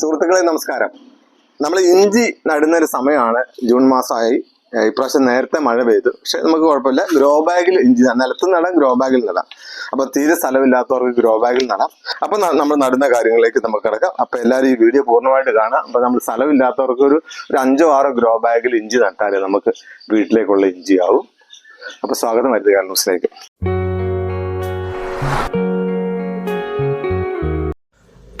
സുഹൃത്തുക്കളെ നമസ്കാരം. നമ്മൾ ഇഞ്ചി നടുന്നൊരു സമയമാണ്. ജൂൺ മാസമായി. ഇപ്രാവശ്യം നേരത്തെ മഴ പെയ്തു. പക്ഷെ നമുക്ക് കുഴപ്പമില്ല. ഗ്രോ ബാഗിൽ ഇഞ്ചി. നിലത്ത് നടാം ഗ്രോ ബാഗിൽ നടാം. അപ്പൊ തീരെ സ്ഥലമില്ലാത്തവർക്ക് ഗ്രോ ബാഗിൽ നടാം. അപ്പൊ നമ്മൾ നടുന്ന കാര്യങ്ങളിലേക്ക് നമുക്ക് കിടക്കാം. അപ്പൊ എല്ലാവരും ഈ വീഡിയോ പൂർണമായിട്ട് കാണാം അപ്പൊ നമ്മൾ സ്ഥലമില്ലാത്തവർക്ക് ഒരു ഒരു അഞ്ചോ ആറോ ഗ്രോ ബാഗിൽ ഇഞ്ചി നട്ടാലേ നമുക്ക് വീട്ടിലേക്കുള്ള ഇഞ്ചി ആവും അപ്പൊ സ്വാഗതം വരുത്തുക ന്യൂസിലേക്ക്.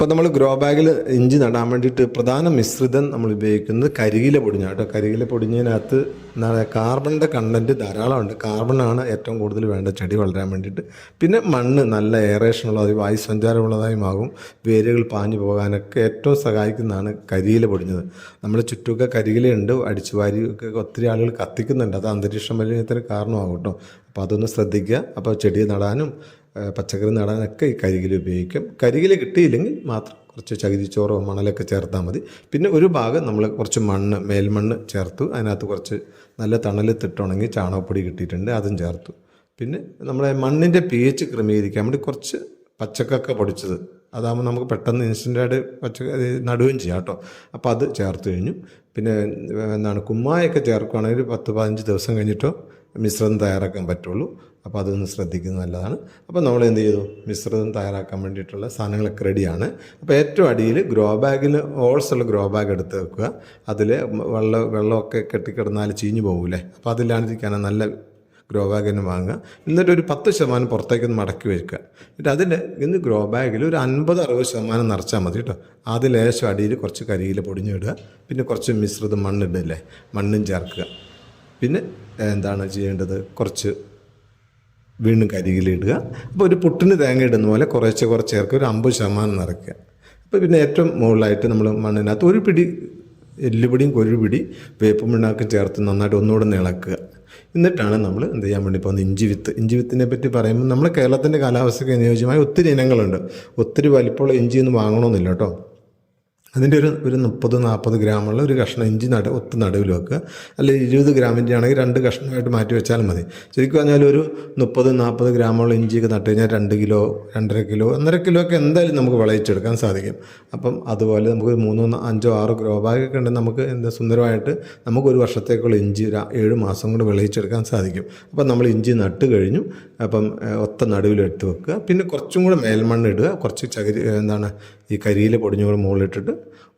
ഇപ്പോൾ നമ്മൾ ഗ്രോ ബാഗിൽ ഇഞ്ചി നടാൻ വേണ്ടിയിട്ട് പ്രധാന മിശ്രിതം നമ്മൾ ഉപയോഗിക്കുന്നത് കരികില പൊടിഞ്ഞ കേട്ടോ. കരികില പൊടിഞ്ഞതിനകത്ത് എന്താണ് കാർബണിന്റെ കണ്ടന്റ് ധാരാളമുണ്ട്. കാർബണാണ് ഏറ്റവും കൂടുതൽ വേണ്ട ചെടി വളരാൻ വേണ്ടിയിട്ട്. പിന്നെ മണ്ണ് നല്ല എയറേഷൻ ഉള്ളതായി വായു സഞ്ചാരമുള്ളതായുമാകും വേരുകൾ പാഞ്ഞു പോകാനൊക്കെ ഏറ്റവും സഹായിക്കുന്നതാണ് കരിയില പൊടിഞ്ഞത്. നമ്മുടെ ചുറ്റുമൊക്കെ കരിയിലുണ്ട് അടിച്ചു വാരി ഒക്കെ ഒത്തിരി ആളുകൾ കത്തിക്കുന്നുണ്ട്. അത് അന്തരീക്ഷ മലിനത്തിന് കാരണമാകും കേട്ടോ. അപ്പോൾ അതൊന്ന് ശ്രദ്ധിക്കുക. അപ്പോൾ ചെടി നടാനും പച്ചക്കറി നടാനൊക്കെ ഈ കരികിൽ ഉപയോഗിക്കും. കരികിൽ കിട്ടിയില്ലെങ്കിൽ മാത്രം കുറച്ച് ചകിരിച്ചോറോ മണലൊക്കെ ചേർത്താൽ മതി. പിന്നെ ഒരു ഭാഗം നമ്മൾ കുറച്ച് മണ്ണ് മേൽമണ്ണ് ചേർത്തു. അതിനകത്ത് കുറച്ച് നല്ല തണൽ തിട്ടുണങ്ങി ചാണകപ്പൊടി കിട്ടിയിട്ടുണ്ട്. അതും ചേർത്തു. പിന്നെ നമ്മളെ മണ്ണിന്റെ പി എച്ച് ക്രമീകരിക്കാൻ വേണ്ടി കുറച്ച് പച്ചക്കൊക്കെ പൊടിച്ചത് അതാകുമ്പോൾ നമുക്ക് പെട്ടെന്ന് ഇൻസ്റ്റന്റായിട്ട് പച്ച നടുകയും ചെയ്യാം കേട്ടോ. അപ്പോൾ അത് ചേർത്ത് കഴിഞ്ഞു. പിന്നെ എന്താണ് കുമ്മായൊക്കെ ചേർക്കുകയാണെങ്കിൽ പത്ത് പതിനഞ്ച് ദിവസം കഴിഞ്ഞിട്ടോ മിശ്രിതം തയ്യാറാക്കാൻ പറ്റുള്ളൂ. അപ്പോൾ അതൊന്ന് ശ്രദ്ധിക്കുന്നത് നല്ലതാണ്. അപ്പോൾ നമ്മൾ എന്ത് ചെയ്തു? മിശ്രിതം തയ്യാറാക്കാൻ വേണ്ടിയിട്ടുള്ള സാധനങ്ങളൊക്കെ റെഡിയാണ്. അപ്പോൾ ഏറ്റവും അടിയിൽ ഗ്രോ ബാഗിൽ ഓൾസ് ഉള്ള ഗ്രോ ബാഗ് എടുത്ത് വെക്കുക. അതിൽ വെള്ളം വെള്ളമൊക്കെ കെട്ടിക്കിടന്നാൽ ചീഞ്ഞു പോകൂലേ അപ്പോൾ അതില്ലാണ്ടിരിക്കാനാണ് നല്ല ഗ്രോ ബാഗ് തന്നെ വാങ്ങുക. എന്നിട്ട് ഒരു പത്ത് ശതമാനം പുറത്തേക്കൊന്ന് മടക്കി വയ്ക്കുക എന്നിട്ട് അതിൽ ഇന്ന് ഗ്രോ ബാഗിൽ ഒരു അൻപത് അറുപത് ശതമാനം നിറച്ചാൽ മതി കേട്ടോ. അത് ലേശം അടിയിൽ കുറച്ച് കരിയിൽ പൊടിഞ്ഞിടുക. പിന്നെ കുറച്ച് മിശ്രിതം മണ്ണിടില്ലേ മണ്ണും ചേർക്കുക. പിന്നെ എന്താണ് ചെയ്യേണ്ടത്? കുറച്ച് വീണ്ടും കരിയിലിടുക അപ്പോൾ ഒരു പുട്ടിന് തേങ്ങ ഇടുന്ന പോലെ കുറേശ്ശെ കുറച്ച് ചേർക്കുക. ഒരു അമ്പത് ശതമാനം നിറയ്ക്കുക. അപ്പോൾ പിന്നെ ഏറ്റവും മുകളിലായിട്ട് നമ്മൾ മണ്ണിനകത്ത് ഒരു പിടി എല്ലുപിടിയും കൊരുപിടി വേപ്പുമിണ്ണാക്കും ചേർത്ത് നന്നായിട്ട് ഒന്നുകൂടെ ഇളക്കുക എന്നിട്ടാണ് നമ്മൾ എന്ത് ചെയ്യാൻ വേണ്ടി പോകുന്നത്? ഇഞ്ചി വിത്ത്. ഇഞ്ചി വിത്തിനെ പറ്റി പറയുമ്പോൾ നമ്മൾ കേരളത്തിന്റെ കാലാവസ്ഥയ്ക്ക് അനുയോജ്യമായ ഒത്തിരി ഇനങ്ങളുണ്ട്. ഒത്തിരി വലിപ്പമുള്ള ഇഞ്ചിയൊന്നും വാങ്ങണമെന്നില്ല കേട്ടോ. അതിന്റെ ഒരു ഒരു മുപ്പത് നാൽപ്പത് ഗ്രാമുള്ള ഒരു കഷ്ണം ഇഞ്ചി നട ഒത്ത് നടുവിൽ വെക്കുക. അല്ലെങ്കിൽ ഇരുപത് ഗ്രാമിന്റെ ആണെങ്കിൽ രണ്ട് കഷ്ണമായിട്ട് മാറ്റി വെച്ചാലും മതി. ശരിക്കും പറഞ്ഞാൽ ഒരു മുപ്പത് നാൽപ്പത് ഗ്രാമുള്ള ഇഞ്ചിയൊക്കെ നട്ട് കഴിഞ്ഞാൽ രണ്ട് കിലോ രണ്ടര കിലോ ഒന്നര കിലോ ഒക്കെ എന്തായാലും നമുക്ക് വിളയിച്ചെടുക്കാൻ സാധിക്കും. അപ്പം അതുപോലെ നമുക്ക് മൂന്നോ അഞ്ചോ ആറോ ഗ്രോ ബാഗൊക്കെ ഉണ്ടെങ്കിൽ നമുക്ക് എന്താ സുന്ദരമായിട്ട് നമുക്ക് ഒരു വർഷത്തേക്കുള്ള ഇഞ്ചി ഏഴ് മാസം കൊണ്ട് വിളയിച്ചെടുക്കാൻ സാധിക്കും. അപ്പം നമ്മൾ ഇഞ്ചി നട്ട് കഴിഞ്ഞു. അപ്പം ഒത്ത നടുവിൽ എടുത്ത് വെക്കുക. പിന്നെ കുറച്ചും കൂടെ മേൽമണ്ണ് ഇടുക. കുറച്ച് ചകിരി എന്താണ് ഈ കരിയില പൊടിഞ്ഞുകൂടെ മുകളിലിട്ടിട്ട്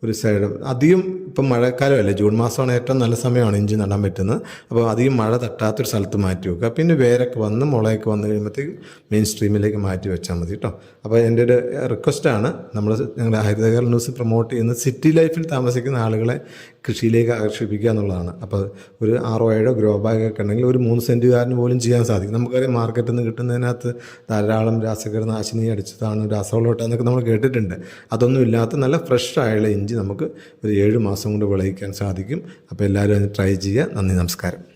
ഒരു സൈഡ്. അധികം ഇപ്പം മഴക്കാലമല്ലേ? ജൂൺ മാസമാണ് ഏറ്റവും നല്ല സമയമാണ് ഇഞ്ചി നടാൻ പറ്റുന്നത്. അപ്പോൾ അധികം മഴ തട്ടാത്തൊരു സ്ഥലത്ത് മാറ്റി വെക്കുക. പിന്നെ വേരൊക്കെ വന്ന് മുളയൊക്കെ വന്ന് കഴിയുമ്പോഴത്തേക്ക് മെയിൻ സ്ട്രീമിലേക്ക് മാറ്റി വെച്ചാൽ മതി കേട്ടോ. അപ്പോൾ എന്റെ ഒരു റിക്വസ്റ്റാണ് നമ്മൾ ഞങ്ങളുടെ ഹരിതകേരള ന്യൂസ് പ്രൊമോട്ട് ചെയ്യുന്ന സിറ്റി ലൈഫിൽ താമസിക്കുന്ന ആളുകളെ കൃഷിയിലേക്ക് ആകർഷിപ്പിക്കുക എന്നുള്ളതാണ്. അപ്പോൾ ഒരു ആറോ ഏഴോ ഗ്രോ ബാഗ് ഒക്കെ ഉണ്ടെങ്കിൽ ഒരു മൂന്ന് സെന്റുകാരന് പോലും ചെയ്യാൻ സാധിക്കും. നമുക്കറിയാം മാർക്കറ്റിൽ നിന്ന് കിട്ടുന്നതിനകത്ത് ധാരാളം രാസകീടനാശിനി അടിച്ചതാണ് രാസവളമിട്ടെന്നൊക്കെ നമ്മൾ കേട്ടിട്ടുണ്ട്. അതൊന്നും ഇല്ലാത്ത നല്ല ഫ്രഷ് ആയുള്ള ഇഞ്ചി നമുക്ക് ഒരു ഏഴ് മാസം കൊണ്ട് വിളയിക്കാൻ സാധിക്കും. അപ്പോൾ എല്ലാവരും അതിന് ട്രൈ ചെയ്യുക. നന്ദി നമസ്കാരം.